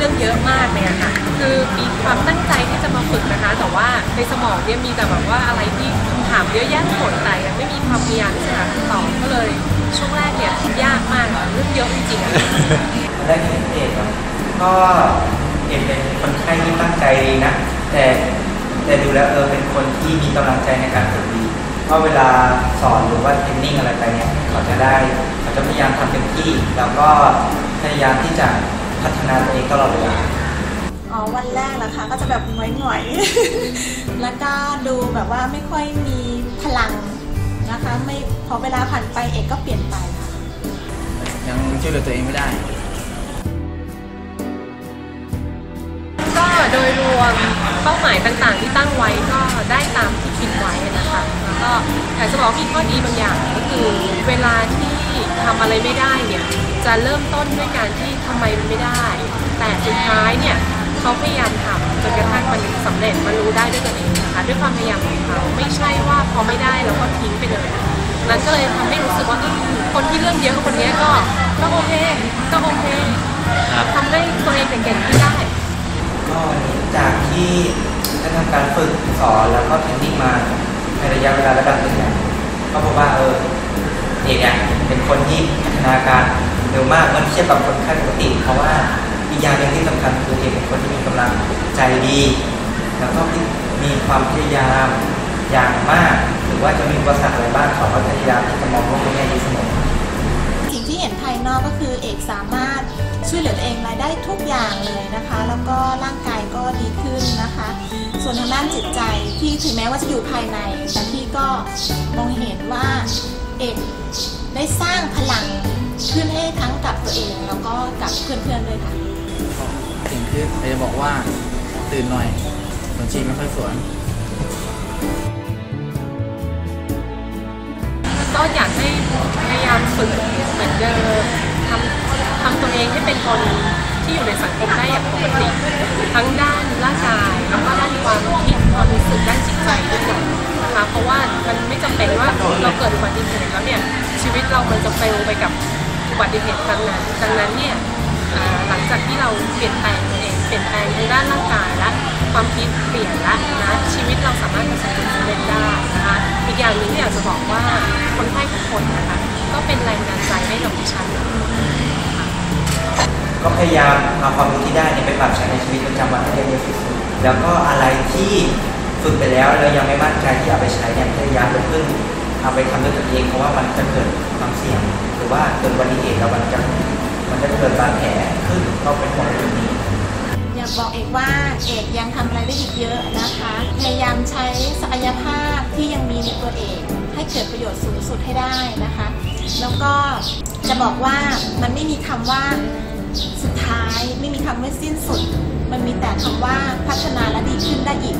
เรื่องเยอะมากเลยอะค่ะคือมีความตั้งใจที่จะมาฝึกนะคะ แต่ว่าในสมองเนี่ยมีแต่แบบว่าอะไรที่คำถามเยอะแยะหมดแต่ยังไม่มีความพยายามที่จะหาคำตอบก็เลยช่วงแรกเนี่ยยากมากเรื่องเยอะจริงๆอะได้เห็นเอกครับก็เอกเป็นคนไข้ที่ตั้งใจดีนะ แต่แต่ดูแล้วเออเป็นคนที่มีกำลังใจในการฝึกดีเพราะเวลาสอนหรือว่าเทรนนิ่งอะไรไปเนี่ยเขาจะได้เขาจะพยายามทำเต็มที่ แล้วก็พยายามที่จะ พัฒนาตัวเองตลอดเวลาอ๋อวันแรกนะคะก็จะแบบหงอยๆ แล้วก็ดูแบบว่าไม่ค่อยมีพลังนะคะไม่พอเวลาผ่านไปเอกก็เปลี่ยนไปค่ะยังช่วยเหลือตัวเองไม่ได้ ก็โดยรวมเป้าหมายต่างๆ ที่ตั้งไว้ก็ได้ตามที่คิดไว้นะคะแล้วก็อยากจะบอกมีข้อดีบางอย่างก็คือเวลาที่ ทำอะไรไม่ได้เนี่ยจะเริ่มต้นด้วยการที่ทำไมมันไม่ได้ แต่สุดท้ายเนี่ยเขาพยายามทำจนกระทั่งมันสำเร็จมันรู้ได้ด้วยตัวเองนะคะด้วยความพยายามของเขาไม่ใช่ว่าพอไม่ได้แล้วก็ทิ้งไปเลยนั้นก็เลยทำให้รู้สึกว่าเออคนที่เรื่องเยอะกว่าคนเนี้ยก็ก็โอเคก็โอเคครับทำให้ตัวเองเก่งๆขึ้นได้ก็จากที่ได้ทำการฝึกสอนแล้วก็เทรนนิ่งมาในระยะเวลาระดับหนึ่งเนี่ยก็พบว่าเออเอกเนี่ยเป็นคนที่พัฒนาการเร็วมากเมื่อเทียบกับคนไข้ปกติ เพราะว่าอีกอย่างหนึ่งที่สำคัญคือเอกเป็นคนที่มีกำลังใจดี แล้วก็มีความพยายามอย่างมาก หรือว่าจะมีอุปสรรคอะไรบ้างเขาก็พยายามที่จะมองโลกในแง่ดีเสมอสิ่งที่เห็นภายนอกก็คือเอกสามารถช่วยเหลือตัวเองรายได้ทุกอย่างเลยนะคะ แล้วก็ร่างกายก็ดีขึ้นนะคะ ส่วนทางด้านจิตใจที่ถึงแม้ว่าจะอยู่ภายใน แต่ที่ก็มองเห็นว่า เอกได้สร้างพลังขึ้นให้ทั้งกับตัวเองแล้วก็กับเพื่อนๆด้วยค่ะสิ่งที่อยากจะบอกว่าตื่นหน่อยสวนชีไม่ค่อยสวน ก็อยากให้พยายามฝึกเหมือนเดิมทำทำตัวเองให้เป็นคนที่อยู่ในสังคมได้อย่างปกติทั้งด้านร่างกายแล้วก็ด้านความคิดความรู้สึกด้านจิตใจด้วยนะคะเพราะว่ามันไม่จำเป็นว่าเราเกิด ชีวิตเรามันจะเฟลไปกับอุบัติเหตุครั้งนั้นดังนั้นเนี่ยหลังจากที่เราเปลี่ยนแปลงตัวเองเปลี่ยนแปลงทางด้านร่างกายและความคิดเปลี่ยนละนะชีวิตเราสามารถประสบความสำเร็จได้นะคะอีกอย่างหนึ่งที่อยากจะบอกว่าคนไข้ทุกคนนะคะก็เป็นแรงดันใจให้กับดิฉันก็พยายามเอาความรู้ที่ได้เนี่ยไปปรับใช้ในชีวิตประจำวันให้ได้เยอะที่สุดแล้วก็อะไรที่ฝึกไปแล้วเรายังไม่มั่นใจที่เอาไปใช้เนี่ยพยายามอย่าเพิ่ง เอาไปทำด้วยตัวเองเพราะว่ามันจะเกิดความเสี่ยง หรือว่าเกิดอุบัติเหตุแล้วมันจะมันจะเกิดบาดแผลขึ้นก็เป็นห่วงตรงนี้อยากบอกเอกว่าเอกยังทำอะไรได้อีกเยอะนะคะพยายามใช้ศักยภาพที่ยังมีในตัวเอกให้เกิดประโยชน์สูงสุดให้ได้นะคะ แล้วก็จะบอกว่ามันไม่มีคำว่าสุดท้ายไม่มีคำว่าสิ้นสุด มันมีแต่คำว่าพัฒนาและดีขึ้นได้อีก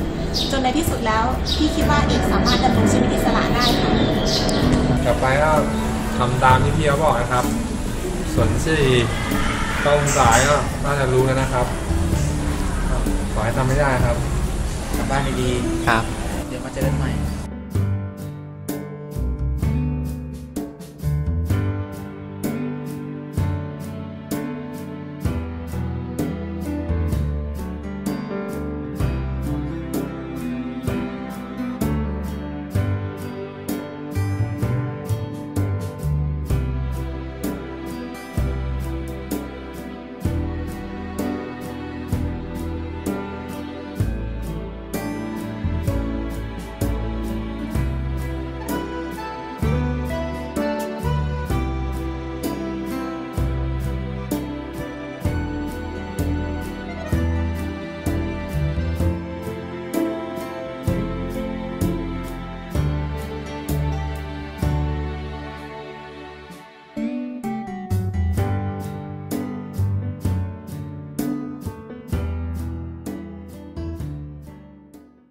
จนในที่สุดแล้วพี่คิดว่าเอกสามารถดำรงชีวิตอิสระได้ค่ะ ไปก็ทำตามที่พี่เขาบอกนะครับ ส่วนสี่ตรงสายก็น่าจะรู้แล้วนะครับครับขอให้ทำไม่ได้ครับกลับบ้านดีครับ ๆเดี๋ยวมาเจอกันใหม่